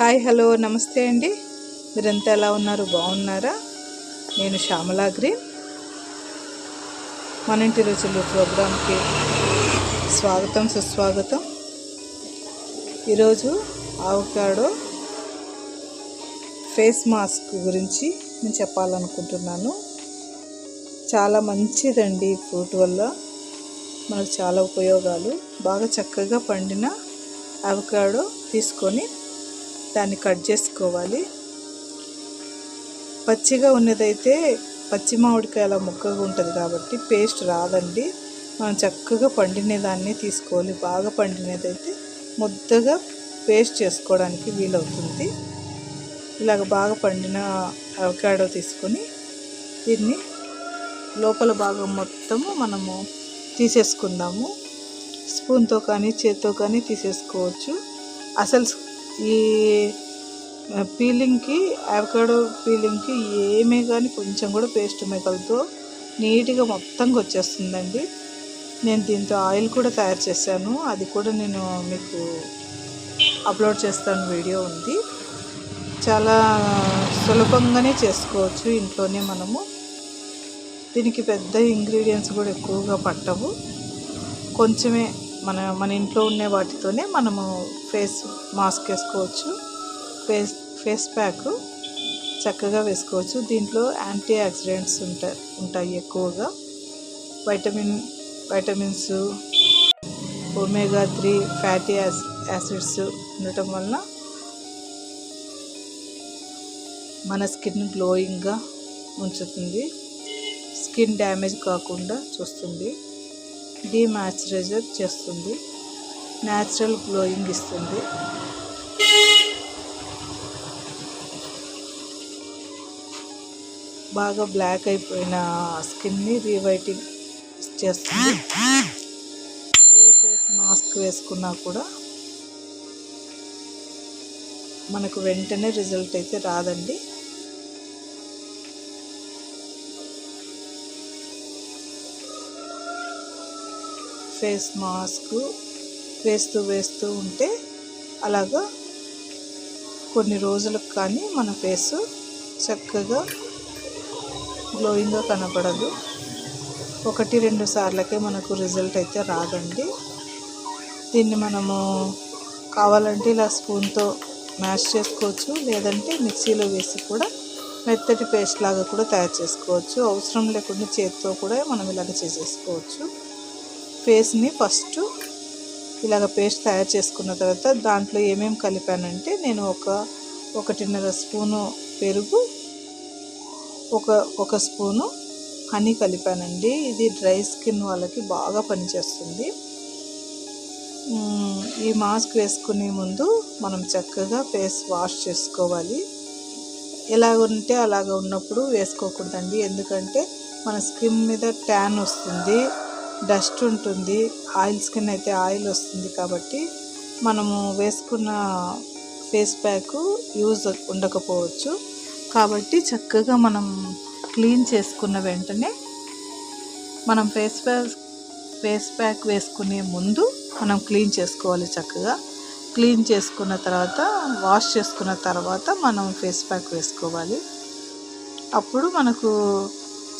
Hi hello నమస్తే అండి. మీరంతా ఎలా ఉన్నారు? బాగున్నారా? నేను శ్యామలా గ్రీన్. మన ఇంటి రుచులు ప్రోగ్రాంకి స్వాగతం సుస్వాగతం. ఈరోజు ఆవకాడో ఫేస్ మాస్క్ గురించి నేను చెప్పాలనుకుంటున్నాను. చాలా మంచిదండి ఫ్రూట్ వల్ల. మనకు చాలా ఉపయోగాలు. బాగా చక్కగా పండిన అవకాడో తీసుకొని దాన్ని కట్ చేసుకోవాలి. పచ్చిగా ఉన్నదైతే పచ్చి మామిడికాయల ముక్కగా ఉంటుంది కాబట్టి పేస్ట్ రాదండి. మనం చక్కగా పండిన దాన్ని తీసుకోవాలి. బాగా పండినదైతే ముద్దగా పేస్ట్ చేసుకోవడానికి వీలవుతుంది. ఇలాగ బాగా పండిన అవకాడో తీసుకొని దీన్ని లోపల భాగం మొత్తము మనము తీసేసుకుందాము. స్పూన్తో కానీ చేత్తో కానీ తీసేసుకోవచ్చు. అసలు ఈ పీలింగ్కి అవకాడో పీలింగ్కి ఏమీ కానీ కొంచెం కూడా పేస్ట్ మిగలతో నీట్గా మొత్తంగా వచ్చేస్తుందండి. నేను దీంతో ఆయిల్ కూడా తయారు చేశాను. అది కూడా నేను మీకు అప్లోడ్ చేస్తాను వీడియో ఉంది. చాలా సులభంగానే చేసుకోవచ్చు ఇంట్లోనే మనము. దీనికి పెద్ద ఇంగ్రీడియంట్స్ కూడా ఎక్కువగా పట్టవు. కొంచెమే మన మన ఇంట్లో ఉండే వాటితోనే మనము ఫేస్ మాస్క్ వేసుకోవచ్చు. ఫేస్ ఫేస్ ప్యాక్ చక్కగా వేసుకోవచ్చు. దీంట్లో యాంటీ ఆక్సిడెంట్స్ ఉంటాయి ఉంటాయి ఎక్కువగా. Vitamin vitamins omega three fatty acids ఉండటం వలన మన స్కిన్ గ్లోయింగ్గా ఉంచుతుంది. స్కిన్ డ్యామేజ్ కాకుండా చూస్తుంది. డీమాయిశ్చరైజర్ చేస్తుంది. న్యాచురల్ గ్లోయింగ్ ఇస్తుంది. బాగా బ్లాక్ అయిపోయిన స్కిన్ని రీవైటింగ్ చేస్తుంది. ఏ ఫేస్ మాస్క్ వేసుకున్నా కూడా మనకు వెంటనే రిజల్ట్ అయితే రాదండి. ఫేస్ మాస్క్ వేస్తూ వేస్తూ ఉంటే అలాగా కొన్ని రోజులకు కానీ మన ఫేస్ చక్కగా గ్లోయింగ్గా కనపడదు ఒకటి రెండు సార్లకే మనకు రిజల్ట్ అయితే రాదండి. దీన్ని మనము కావాలంటే ఇలా స్పూన్తో మ్యాష్ చేసుకోవచ్చు. లేదంటే మిక్సీలో వేసి కూడా మెత్తటి పేస్ట్ లాగా కూడా తయారు చేసుకోవచ్చు. అవసరం లేకుండా చేతితో కూడా మనం ఇలాగ చేసేసుకోవచ్చు. పేస్ట్ని ఫస్ట్ ఇలాగ పేస్ట్ తయారు చేసుకున్న తర్వాత దాంట్లో ఏమేమి కలిపానంటే నేను ఒక ఒకటిన్నర స్పూను పెరుగు ఒక ఒక స్పూను హనీ కలిపానండి. ఇది డ్రై స్కిన్ వాళ్ళకి బాగా పనిచేస్తుంది. ఈ మాస్క్ వేసుకునే ముందు మనం చక్కగా ఫేస్ వాష్ చేసుకోవాలి. ఎలాగ ఉంటే అలాగ ఉన్నప్పుడు వేసుకోకూడదండి. ఎందుకంటే మన స్కిన్ మీద ట్యాన్ వస్తుంది. డస్ట్ ఉంటుంది ఆయిల్ స్కిన్ అయితే ఆయిల్ వస్తుంది కాబట్టి మనము వేసుకున్న ఫేస్ ప్యాక్ యూజ్ ఉండకపోవచ్చు. కాబట్టి చక్కగా మనం క్లీన్ చేసుకున్న వెంటనే మనం ఫేస్ ప్యాక్ ఫేస్ ప్యాక్ వేసుకునే ముందు మనం క్లీన్ చేసుకోవాలి చక్కగా. క్లీన్ చేసుకున్న తర్వాత వాష్ చేసుకున్న తర్వాత మనం ఫేస్ ప్యాక్ వేసుకోవాలి. అప్పుడు మనకు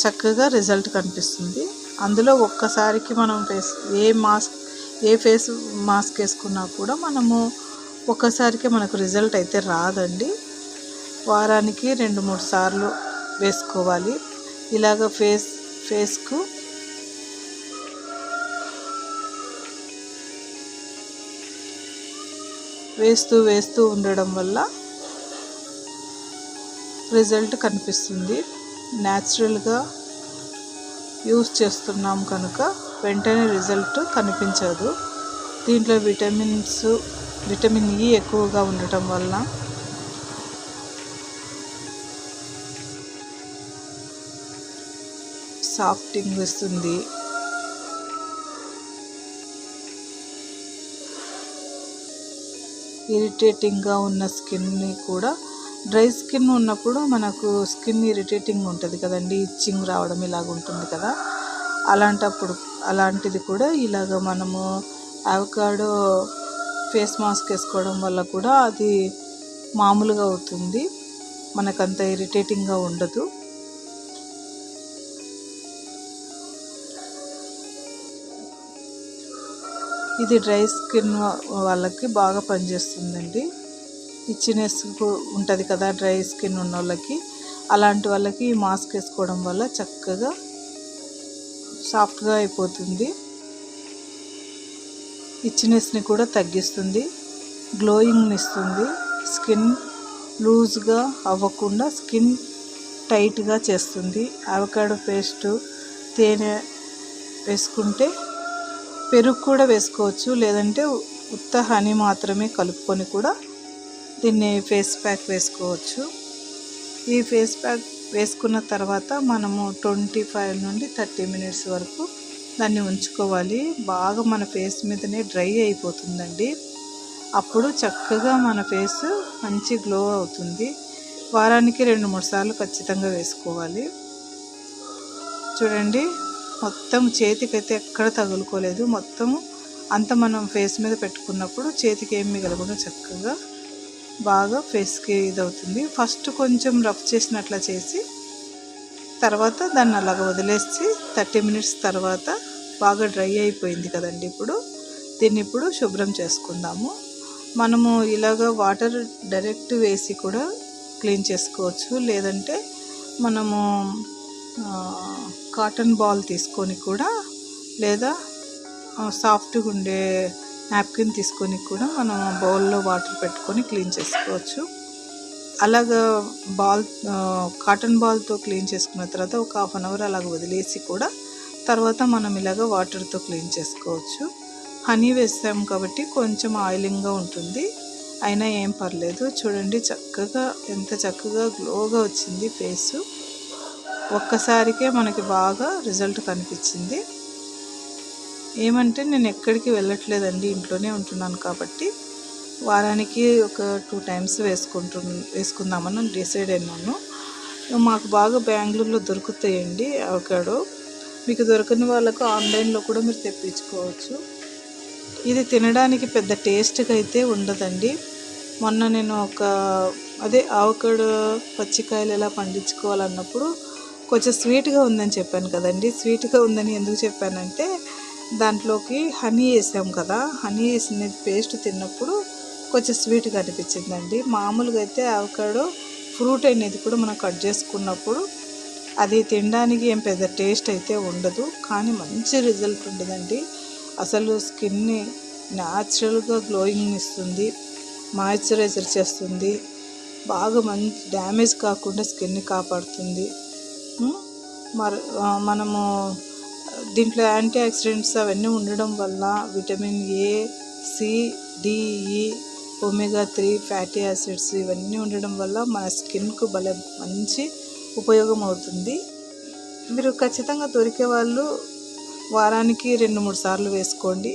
చక్కగా రిజల్ట్ కనిపిస్తుంది. అందులో ఒక్కసారికి మనం ఫేస్ ఏ మాస్క్ ఏ ఫేస్ మాస్క్ వేసుకున్నా కూడా మనము ఒక్కసారికి మనకు రిజల్ట్ అయితే రాదండి. వారానికి రెండు మూడు సార్లు వేసుకోవాలి. ఇలాగ ఫేస్ ఫేస్కు వేస్తూ వేస్తూ ఉండడం వల్ల రిజల్ట్ కనిపిస్తుంది. న్యాచురల్గా యూస్ చేస్తున్నాం కనుక వెంటనే రిజల్ట్ కనిపించదు. దీంట్లో విటమిన్స్ విటమిన్ ఈ ఎక్కువగా ఉండటం వల్ల సాఫ్టింగ్ ఇస్తుంది ఇరిటేటింగ్గా ఉన్న స్కిన్ని కూడా డ్రై స్కిన్ ఉన్నప్పుడు మనకు స్కిన్ ఇరిటేటింగ్ ఉంటుంది కదండి ఇచ్చింగ్ రావడం ఇలాగ ఉంటుంది కదా. అలాంటప్పుడు అలాంటిది కూడా ఇలాగ మనము అవకాడో ఫేస్ మాస్క్ వేసుకోవడం వల్ల కూడా అది మామూలుగా అవుతుంది. మనకంత ఇరిటేటింగ్గా ఉండదు. ఇది డ్రై స్కిన్ వాళ్ళకి బాగా పనిచేస్తుందండి. ఇచ్చినెస్ ఉంటుంది కదా డ్రై స్కిన్ ఉన్న వాళ్ళకి అలాంటి వాళ్ళకి ఈ మాస్క్ వేసుకోవడం వల్ల చక్కగా సాఫ్ట్గా అయిపోతుంది. ఇచ్చినెస్ని కూడా తగ్గిస్తుంది. గ్లోయింగ్ని ఇస్తుంది. స్కిన్ లూజ్గా అవ్వకుండా స్కిన్ టైట్గా చేస్తుంది. అవకాడో పేస్ట్ తేనె వేసుకుంటే పెరుగు కూడా వేసుకోవచ్చు. లేదంటే ఉత్త హనీ మాత్రమే కలుపుకొని కూడా దీన్ని ఫేస్ ప్యాక్ వేసుకోవచ్చు. ఈ ఫేస్ ప్యాక్ వేసుకున్న తర్వాత మనము ట్వంటీ ఫైవ్ నుండి థర్టీ మినిట్స్ వరకు దాన్ని ఉంచుకోవాలి. బాగా మన ఫేస్ మీదనే డ్రై అయిపోతుందండి. అప్పుడు చక్కగా మన ఫేస్ మంచి గ్లో అవుతుంది. వారానికి రెండు మూడు సార్లు ఖచ్చితంగా వేసుకోవాలి. చూడండి మొత్తం చేతికైతే ఎక్కడ తగులుకోలేదు. మొత్తం అంత మనం ఫేస్ మీద పెట్టుకున్నప్పుడు చేతికి ఏం మిగలకుండా చక్కగా బాగా ఫేస్కి ఇది అవుతుంది ఫస్ట్ కొంచెం రఫ్ చేసినట్లా చేసి తర్వాత దాన్ని అలాగ వదిలేసి థర్టీ మినిట్స్ తర్వాత బాగా డ్రై అయిపోయింది కదండి ఇప్పుడు. దీన్ని ఇప్పుడు శుభ్రం చేసుకుందాము. మనము ఇలాగ వాటర్ డైరెక్ట్ వేసి కూడా క్లీన్ చేసుకోవచ్చు. లేదంటే మనము కాటన్ బాల్ తీసుకొని కూడా లేదా సాఫ్ట్గా ఉండే నాప్కిన్ తీసుకొని కూడా మనం బౌల్లో వాటర్ పెట్టుకొని క్లీన్ చేసుకోవచ్చు. అలాగా బాల్ కాటన్ బాల్తో క్లీన్ చేసుకున్న తర్వాత ఒక హాఫ్ అన్ అవర్ అలాగ వదిలేసి కూడా తర్వాత మనం ఇలాగ వాటర్తో క్లీన్ చేసుకోవచ్చు. హనీ వేస్తాం కాబట్టి కొంచెం ఆయిలింగ్గా ఉంటుంది. అయినా ఏం పర్లేదు. చూడండి చక్కగా ఎంత చక్కగా గ్లోగా వచ్చింది ఫేసు ఒక్కసారికే మనకి బాగా రిజల్ట్ కనిపించింది. ఏమంటే నేను ఎక్కడికి వెళ్ళట్లేదండి ఇంట్లోనే ఉంటున్నాను కాబట్టి వారానికి ఒక టూ టైమ్స్ వేసుకుంటు వేసుకుందామని డిసైడ్ అయినాను. మాకు బాగా బెంగళూరులో దొరుకుతాయండి అవకాడో. మీకు దొరకని వాళ్ళకు ఆన్లైన్లో కూడా మీరు తెప్పించుకోవచ్చు. ఇది తినడానికి పెద్ద టేస్ట్గా అయితే ఉండదండి. మొన్న నేను ఒక అదే ఆవకాడో పచ్చికాయలు ఎలా పండించుకోవాలన్నప్పుడు కొంచెం స్వీట్గా ఉందని చెప్పాను కదండి. స్వీట్గా ఉందని ఎందుకు చెప్పానంటే దాంట్లోకి హనీ వేసాం కదా హనీ వేసిన పేస్ట్ తిన్నప్పుడు కొంచెం స్వీట్గా అనిపించిందండి. మామూలుగా అయితే అవకాడో ఫ్రూట్ అనేది కూడా మనం కట్ చేసుకున్నప్పుడు అది తినడానికి ఏం పెద్ద టేస్ట్ అయితే ఉండదు. కానీ మంచి రిజల్ట్ ఉండదండి. అసలు స్కిన్ని న్యాచురల్గా గ్లోయింగ్ ఇస్తుంది మాయిశ్చరైజర్ చేస్తుంది బాగా మంచి డ్యామేజ్ కాకుండా స్కిన్ని కాపాడుతుంది. మరి మనము దీంట్లో యాంటీ ఆక్సిడెంట్స్ అవన్నీ ఉండడం వల్ల vitamin A C D E omega three fatty acids ఇవన్నీ ఉండడం వల్ల మన స్కిన్కు భలే మంచి ఉపయోగం అవుతుంది. మీరు ఖచ్చితంగా దొరికే వాళ్ళు వారానికి రెండు మూడు సార్లు వేసుకోండి.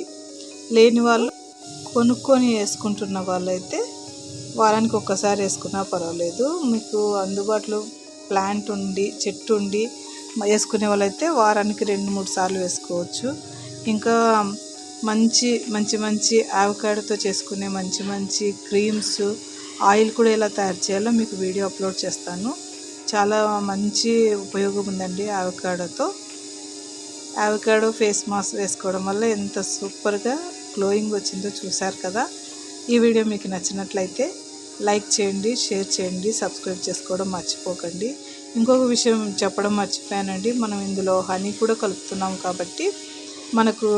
లేని వాళ్ళు కొనుక్కొని వేసుకుంటున్న వాళ్ళైతే వారానికి ఒక్కసారి వేసుకున్నా పర్వాలేదు. మీకు అందుబాటులో ప్లాంట్ ఉండి చెట్టు ఉండి వేసుకునే వాళ్ళైతే వారానికి రెండు మూడు సార్లు వేసుకోవచ్చు. ఇంకా మంచి మంచి మంచి ఆవకాడతో చేసుకునే మంచి మంచి క్రీమ్స్ ఆయిల్ కూడా ఎలా తయారు చేయాలో మీకు వీడియో అప్లోడ్ చేస్తాను. చాలా మంచి ఉపయోగం ఉందండి ఆవకాడోతో యావకాడో ఫేస్ మాస్క్ వేసుకోవడం వల్ల ఎంత సూపర్గా గ్లోయింగ్ వచ్చిందో చూశారు కదా. ఈ వీడియో మీకు నచ్చినట్లయితే లైక్ చేయండి షేర్ చేయండి సబ్స్క్రైబ్ చేసుకోవడం మర్చిపోకండి. ఇంకొక విషయం చెప్పడం మర్చిపోయానండి. మనం ఇందులో హనీ కూడా కలుపుతున్నాం కాబట్టి మనకు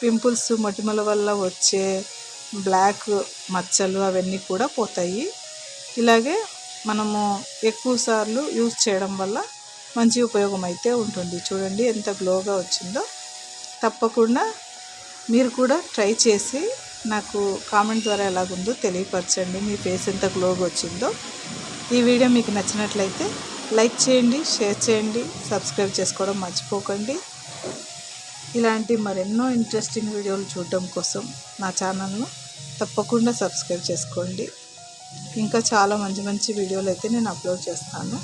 పింపుల్స్ మొటిమల వల్ల వచ్చే బ్లాక్ మచ్చలు అవన్నీ కూడా పోతాయి. ఇలాగే మనము ఎక్కువసార్లు యూజ్ చేయడం వల్ల మంచి ఉపయోగం అయితే ఉంటుంది. చూడండి ఎంత గ్లోగా వచ్చిందో. తప్పకుండా మీరు కూడా ట్రై చేసి నాకు కామెంట్ ద్వారా ఎలాగుందో తెలియపరచండి. మీ ఫేస్ ఎంత గ్లోగా వచ్చిందో. ఈ వీడియో మీకు నచ్చినట్లయితే లైక్ చేయండి షేర్ చేయండి సబ్స్క్రైబ్ చేసుకోవడం మర్చిపోకండి. ఇలాంటి మరెన్నో ఇంట్రెస్టింగ్ వీడియోలు చూడడం కోసం నా ఛానల్ను తప్పకుండా సబ్స్క్రైబ్ చేసుకోండి. ఇంకా చాలా మంచి మంచి వీడియోలు అయితే నేను అప్లోడ్ చేస్తాను.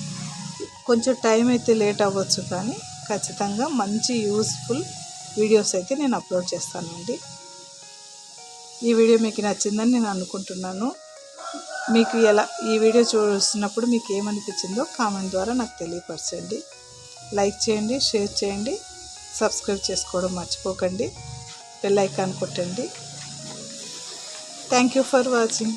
కొంచెం టైం అయితే లేట్ అవ్వచ్చు కానీ ఖచ్చితంగా మంచి యూస్ఫుల్ వీడియోస్ అయితే నేను అప్లోడ్ చేస్తానండి. ఈ వీడియో మీకు నచ్చిందని నేను అనుకుంటున్నాను. మీకు ఎలా ఈ వీడియో చూస్తున్నప్పుడు మీకు ఏమనిపించిందో కామెంట్ ద్వారా నాకు తెలియపరచండి. లైక్ చేయండి షేర్ చేయండి సబ్స్క్రైబ్ చేసుకోవడం మర్చిపోకండి బెల్ ఐకాన్ కొట్టండి. Thank you for watching